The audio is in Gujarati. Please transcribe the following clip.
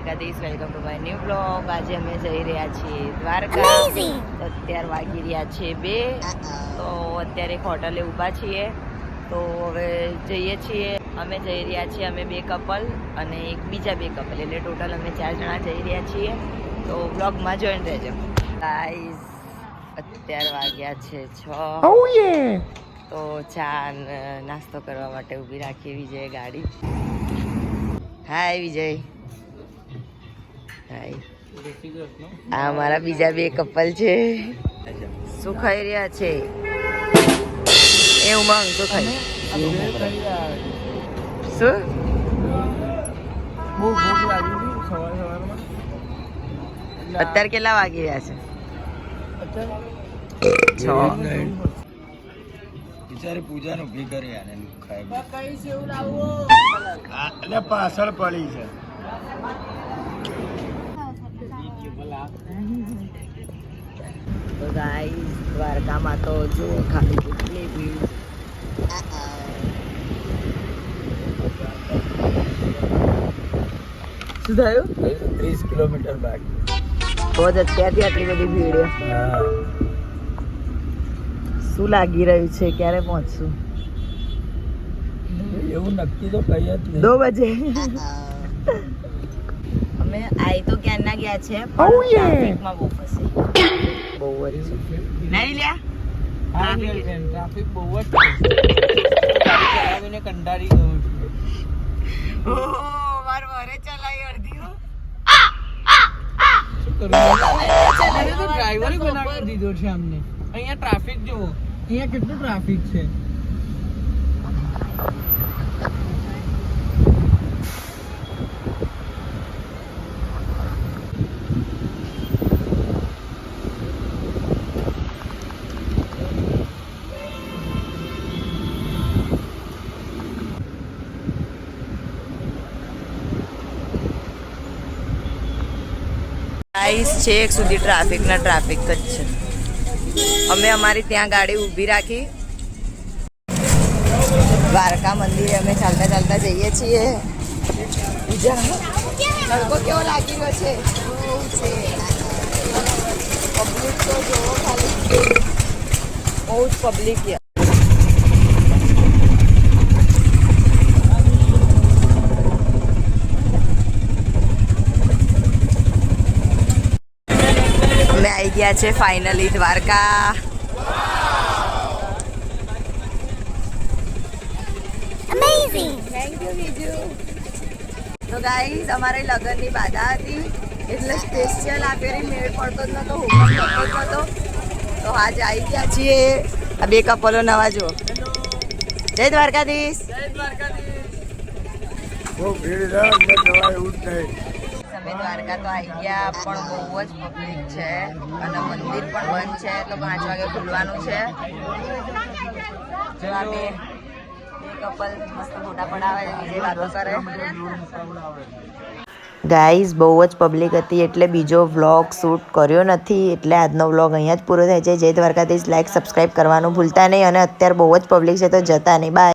Guys welcome to my new blog આજે અમે જઈ રહ્યા છીએ દ્વારકા. અત્યારે વાગી રહ્યા છે બે. તો અત્યારે એક હોટલે ઊભા છીએ. તો હવે જઈએ છીએ. અમે જઈ રહ્યા છીએ અમે બે કપલ અને એક બીજા બે કપલ એટલે ટોટલ અમે ચાર જણા જઈ રહ્યા છીએ. તો બ્લોગમાં જોઈન રહેજો. ગાઈઝ અત્યારે વાગ્યા છે છ. તો ચા નાસ્તો કરવા માટે ઊભી રાખી વિજય ગાડી. હાય વિજય. હાય આ મારા બીજા બે કપલ છે. શું ખાઈ રહ્યા છે? એ ઉમંગ શું ખાઈ? શું? અત્યારે કેટલા વાગી રહ્યા છે? છ. બિચારી પૂજાનું ભી કરી આને ખાય પાછળ પડી છે. તો ગાઈસ દ્વારકામાં તો જો ખાલી કેટલી ભીડ શું થયું? ત્રીસ કિલોમીટર બાકી. તો જ અત્યારથી આટલી બધી ભીડ શું લાગી રહ્યું છે? ક્યારે પહોંચશું? એવું નક્કી તો કહીએ જ નહીં. દો બજે. અમે આઈ તો ક્યારના ગયા છે ટ્રાફિકમાં બહુ ફસી બહુ જ નહીં લ્યા ટ્રાફિક બહુ જ ચલાવીને કંટાળી ગયો છું ઓહો, માર વરે ચલાવી અડધી હો. ડ્રાઈવરે બનાવી દીધો છે અમને અહીંયા ટ્રાફિક જુઓ અહીંયા કેટલું ટ્રાફિક છે ગાઈસ છેક સુધી ટ્રાફિક ના ટ્રાફિક જ છે. અમે અમારી ત્યાં ગાડી ઊભી રાખી. દ્વારકા મંદિરે અમે ચાલતા ચાલતા જઈએ છીએ. તડકો કેવો લાગી રહ્યો છે? બહુ જ પબ્લિક આવી ગયા છે ફાઇનલી દ્વારકા. થેન્ક યુ તો ગાઈઝ અમારે લગ્નની બાધા હતી એટલે સ્પેશિયલ આપેલી મેળ પડતો જ નતો હુકમ થતો જ નહોતો તો આજ આવી ગયા છીએ. આ બે કપલો નવા જો જય દ્વારકાધીશ. બહુ ભીડ એવું જ નહીં. અમે દ્વારકા તો આવી ગયા, પણ બહુ જ પબ્લિક છે. અને મંદિર પણ બંધ છે તો પાંચ વાગે ખુલવાનું છે. ગાઈઝ બહુ જ પબ્લિક હતી, એટલે બીજો વ્લોગ શૂટ કર્યો નથી, એટલે આજનો વ્લોગ અહીંયા જ પૂરો થાય છે. જય દ્વારકાધીશ લાઈક સબસ્ક્રાઈબ કરવાનું ભૂલતા નહીં, અને અત્યારે બહુ જ પબ્લિક છે, તો જતા નહીં. બાય